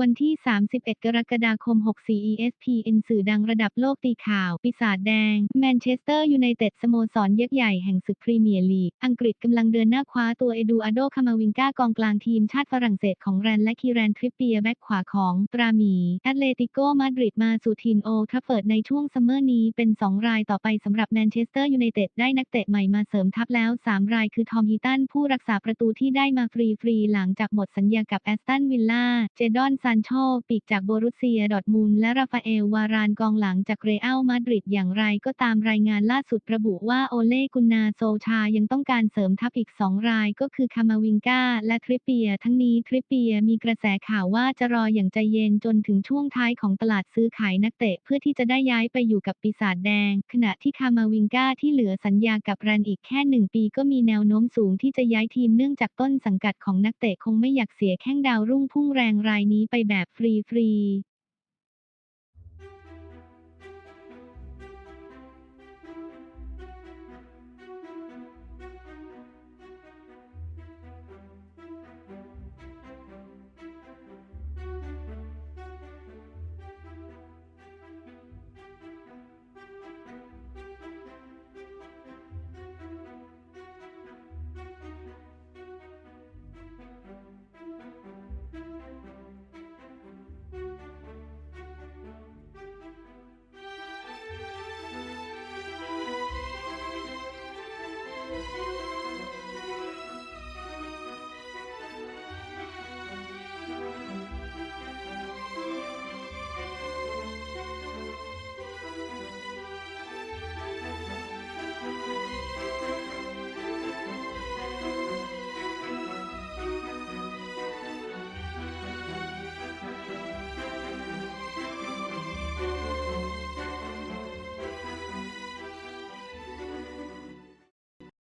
วันที่ 31 กรกฎาคม 64 ESPN สื่อดังระดับโลกตีข่าว ปีศาจแดง แมนเชสเตอร์ยูไนเต็ดสโมสรยักษ์ใหญ่แห่งศึกพรีเมียร์ลีก อังกฤษกำลังเดินหน้าคว้าตัวเอดูอาโดคามาวิงกากองกลางทีมชาติฝรั่งเศสของแรนและคีแรนทริปเปียแบ็กขวาของตราหมีแอตเลติโกมาดริดมาสู่ทีนโอทรัฟเฟิร์ดในช่วงซัมเมอร์นี้เป็น 2 รายต่อไปสำหรับแมนเชสเตอร์ยูไนเต็ดได้นักเตะใหม่มาเสริมทัพแล้ว 3 รายคือทอมฮีตันผู้รักษาประตูที่ได้มาฟรีๆหลังจากหมดสัญญากับแอสตันวิลล่าเจดอนซานโชปีกจากโบรุสเซียดอทมุนและราฟาเอลวารานกองหลังจากเรอัลมาดริดอย่างไรก็ตามรายงานล่าสุดระบุว่าโอเล่กุนนาโซชายังต้องการเสริมทัพอีก 2 รายก็คือคามาวิงกาและทริปเปีย ทั้งนี้ทริปเปียมีกระแสข่าวว่าจะรออย่างใจเย็นจนถึงช่วงท้ายของตลาดซื้อขายนักเตะเพื่อที่จะได้ย้ายไปอยู่กับปีศาจแดง ขณะที่คามาวิงกาที่เหลือสัญญากับแรนอีกแค่หนึ่งปีก็มีแนวโน้มสูงที่จะย้ายทีมเนื่องจากต้นสังกัดของนักเตะคงไม่อยากเสียแข้งดาวรุ่งพุ่งแรงรายนี้ไปไปแบบฟรีๆ